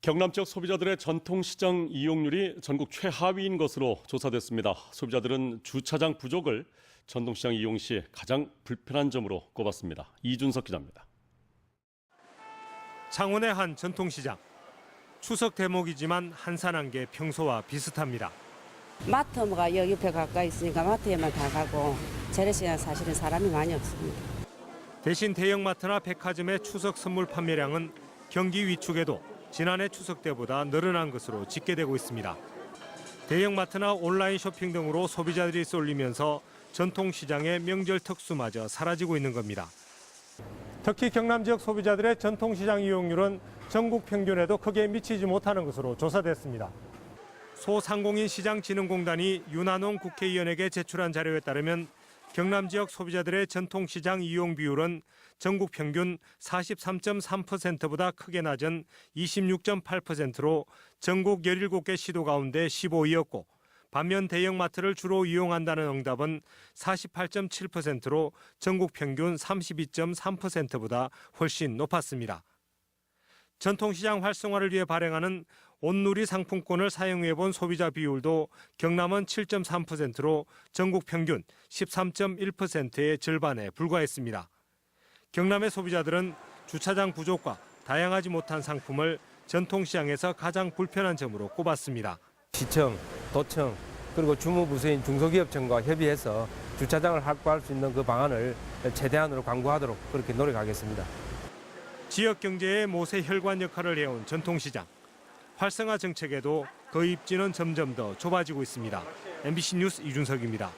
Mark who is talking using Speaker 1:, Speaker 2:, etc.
Speaker 1: 경남 지역 소비자들의 전통시장 이용률이 전국 최하위인 것으로 조사됐습니다. 소비자들은 주차장 부족을 전통시장 이용 시 가장 불편한 점으로 꼽았습니다. 이준석 기자입니다.
Speaker 2: 창원의 한 전통시장. 추석 대목이지만 한산한 게 평소와 비슷합니다.
Speaker 3: 마트가 여기 옆에 가까이 있으니까 마트에만 다 가고 재래시장 사실은 사람이 많이 없습니다.
Speaker 2: 대신 대형마트나 백화점의 추석 선물 판매량은 경기 위축에도 지난해 추석 때보다 늘어난 것으로 집계되고 있습니다. 대형마트나 온라인 쇼핑 등으로 소비자들이 쏠리면서 전통시장의 명절 특수마저 사라지고 있는 겁니다. 특히 경남 지역 소비자들의 전통시장 이용률은 전국 평균에도 크게 미치지 못하는 것으로 조사됐습니다. 소상공인 시장진흥공단이 윤한홍 국회의원에게 제출한 자료에 따르면 경남 지역 소비자들의 전통시장 이용 비율은 전국 평균 43.3%보다 크게 낮은 26.8%로 전국 17개 시도 가운데 15위였고 반면 대형마트를 주로 이용한다는 응답은 48.7%로 전국 평균 32.3%보다 훨씬 높았습니다. 전통시장 활성화를 위해 발행하는 온누리 상품권을 사용해 본 소비자 비율도 경남은 7.3%로 전국 평균 13.1%의 절반에 불과했습니다. 경남의 소비자들은 주차장 부족과 다양하지 못한 상품을 전통시장에서 가장 불편한 점으로 꼽았습니다.
Speaker 4: 시청, 도청, 그리고 주무부서인 중소기업청과 협의해서 주차장을 확보할 수 있는 그 방안을 최대한으로 강구하도록 그렇게 노력하겠습니다.
Speaker 2: 지역 경제의 모세 혈관 역할을 해온 전통시장. 활성화 정책에도 그 입지는 점점 더 좁아지고 있습니다. MBC 뉴스 이준석입니다.